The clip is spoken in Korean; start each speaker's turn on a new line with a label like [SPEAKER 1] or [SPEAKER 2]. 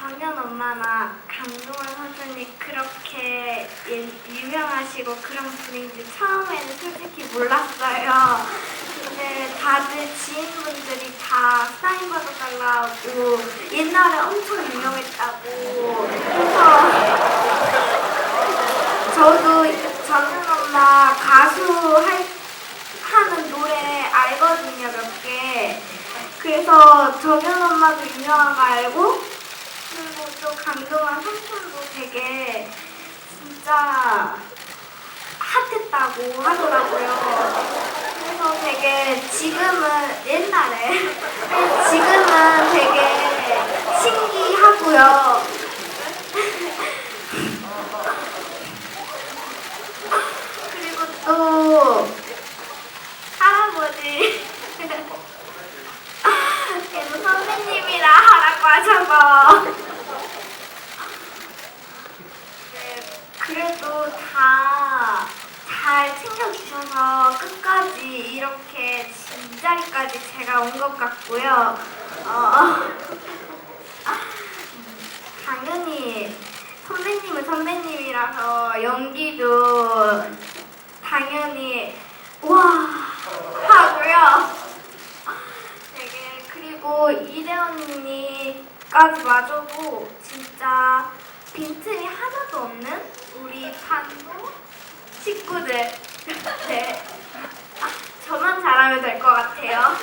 [SPEAKER 1] 정연 엄마나 강동원 선생님 그렇게 예- 유명하시고 그런 분인지 처음에는 솔직히 몰랐어요. 근데 다들 지인분들이 다 사인 받아달라고 옛날에 엄청 유명했다고 해서 저도 정연 엄마 가수 할, 하는 노래 알거든요 몇 개. 그래서 정연 엄마도 유명한 거 알고 그리고 또 강동원 삼촌도 되게 진짜 핫했다고 하더라고요. 그래서 되게 지금은 옛날에 지금은 되게 신기하고요. 그리고 또 할아버지 계속 선생님이라 하라고 하셔서 네, 그래도 다 잘 챙겨주셔서 끝까지 이렇게 진자리까지 제가 온 것 같고요. 어, 당연히 선배님은 선배님이라서 연기도 당연히 와 하고요. 되게 그리고 이대원 언니까지 마저도 진짜 빈틈이 하나도 없는 반도 식구들. 네. 저만 잘하면 될 것 같아요.